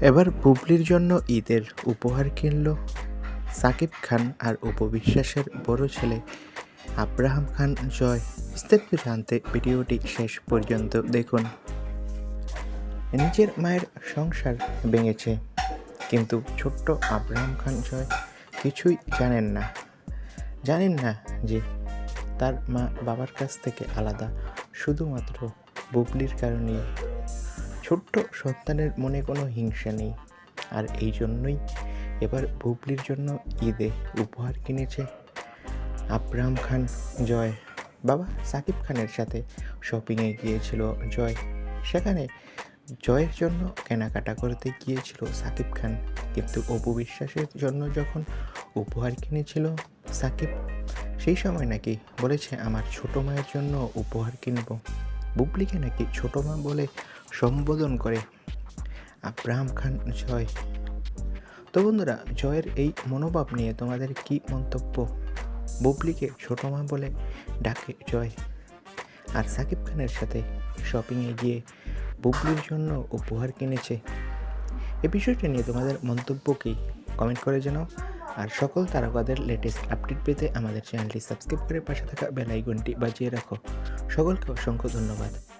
এবার বুবলির জন্য ঈদের উপহার কিনল সাকিব খান আর উপবিশ্বাসের বড় ছেলে আব্রাহাম খান। জয়। বিস্তারিত জানতে ভিডিওটি শেষ পর্যন্ত দেখুন। নিজের মায়ের সংসার ভেঙেছে, কিন্তু ছোট্ট আব্রাহাম খান জয় কিছুই জানেন না। জানেন না যে তার মা বাবার কাছ থেকে আলাদা, শুধুমাত্র বুবলির কারণেই। ছোট্ট সন্তানের মনে কোনো হিংসা নেই। আর এই জন্যই এবার বুবলির জন্য ঈদে উপহার কিনেছে আব্রাহাম খান জয়। বাবা সাকিব খানের সাথে শপিংয়ে গিয়েছিল জয়। সেখানে জয়ের জন্য কেনাকাটা করতে গিয়েছিল সাকিব খান। কিন্তু অপু বিশ্বাসের জন্য যখন উপহার কিনেছিল সাকিব, সেই সময় নাকি বলেছে, আমার ছোট মায়ের জন্য উপহার কিনবো। বুবলিকে নাকি ছোট মা বলে সম্বোধন করে? আব্রাহাম খান, জয়। তো বন্ধুরা, জয়ের এই মনোভাব নিয়ে তোমাদের কি মন্তব্য? বুবলিকে ছোট মা বলে ডাকে জয়। আর সাকিব খানের সাথে শপিংয়ে গিয়ে বুবলির জন্য উপহার কিনেছে। এই বিষয়টা নিয়ে তোমাদের মন্তব্য কি? কমেন্ট করে জানাও। আর সকল তারকাদের লেটেস্ট আপডেট পেতে আমাদের চ্যানেলটি সাবস্ক্রাইব করে পাশে থাকা বেল আইকনটি বাজিয়ে রাখো। সকলকে অসংখ্য ধন্যবাদ।